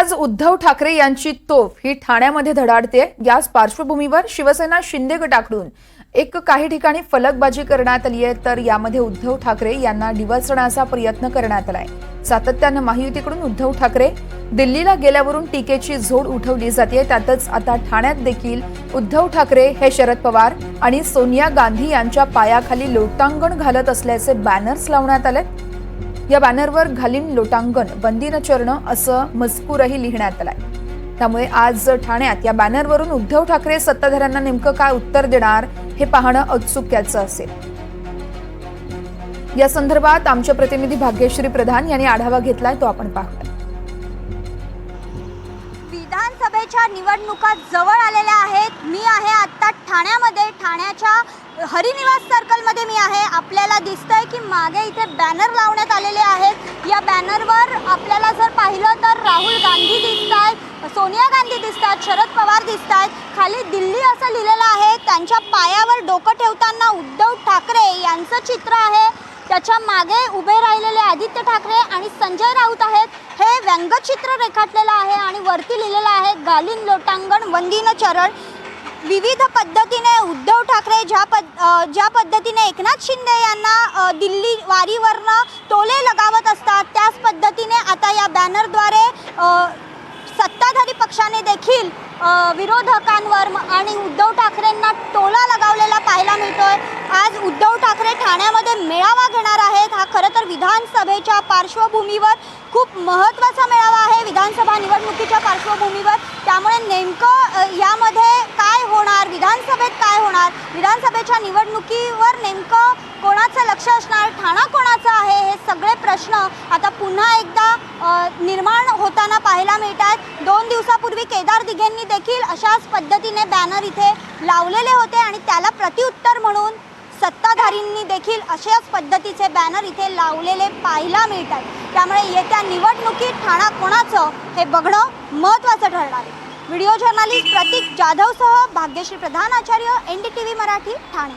आज उद्धव ठाकरे यांची तोफ ही ठाण्यामध्ये धडाडते याच पार्श्वभूमीवर शिवसेना शिंदे गटाकडून एक काही ठिकाणी फलकबाजी करण्यात आली आहे तर यामध्ये उद्धव ठाकरे यांना डिवचण्याचा प्रयत्न करण्यात आलाय. सातत्यानं महायुतीकडून उद्धव ठाकरे दिल्लीला गेल्यावरून टीकेची झोड उठवली जाते त्यातच आता ठाण्यात देखील उद्धव ठाकरे हे शरद पवार आणि सोनिया गांधी यांच्या पायाखाली लोटांगण घालत असल्याचे बॅनर्स लावण्यात आले या बॅनरवर घालीन लोटांगण बंदी चरणं असं मजकूरही लिहिण्यात आलाय. त्यामुळे आज ठाण्यात या बॅनरवरून उद्धव ठाकरे सत्ताधाऱ्यांना नेमकं काय उत्तर देणार हे पाहणं औत्सुक्याचं असेल. या संदर्भात आमचे प्रतिनिधी भाग्यश्री प्रधान यांनी आढावा घेतलाय तो आपण पाहूया. विधानसभेच्या निवडणुका जवळ आलेल्या आहेत. मी आहे आत्ता ठाण्यामध्ये. ठाण्याच्या हरिनिवास सर्कलमध्ये मी आहे. आपल्याला दिसतंय की मागे इथे बॅनर लावण्यात आलेले आहेत. या बॅनरवर आपल्याला जर पाहिलं तर राहुल गांधी दिसत आहेत सोनिया गांधी दिसत आहेत शरद पवार दिसत आहेत खाली दिल्ली असं लिहिलेलं आहे. त्यांच्या पायावर डोकं ठेवताना उद्धव ठाकरे यांचं चित्र आहे. त्याच्यामागे उभे राहिलेले आदित्य ठाकरे आणि संजय राऊत आहेत. हे व्यंगचित्र रेखाटलेलं आहे आणि वरती लिहिलेलं आहे गालिन लोटांगण वंदीन चरण. विविध पद्धतीने ज्या पद ज्या पद्धतीने एकनाथ शिंदे यांना दिल्ली वारीवरनं टोले लगावत असतात त्याच पद्धतीने आता या बॅनरद्वारे सत्ताधारी पक्षाने देखील विरोधकांवर आणि उद्धव ठाकरेंना टोला लगावलेला पाहायला मिळतोय. आज उद्धव ठाकरे ठाण्यामध्ये मेळावा घेणार आहेत. हा खरं तर विधानसभेच्या पार्श्वभूमीवर खूप महत्त्वाचा मेळावा आहे. विधानसभा निवडणुकीच्या पार्श्वभूमीवर. त्यामुळे नेमकं अ, यामध्ये काय होणार विधानसभेत काय होणार विधानसभेच्या निवडणुकीवर नेमकं कोणाचं लक्ष असणार ठाणा कोणाचा आहे हे सगळे प्रश्न आता पुन्हा एकदा निर्माण होताना पाहायला मिळत आहेत दोन दिवसापूर्वी केदार दिघेंनी देखील अशाच पद्धतीने बॅनर इथे लावलेले होते आणि त्याला प्रतिउत्तर म्हणून सत्ताधारींनी देखील अशाच पद्धतीचे बॅनर इथे लावलेले पाहायला मिळतात त्यामुळे येत्या निवडणुकीत ठाणा कोणाचं हे बघणं महत्त्वाचं ठरणार आहे. Video journalist Pratik जाधवसह Bhagyashree Pradhan Acharya N D T V Marathi Thane.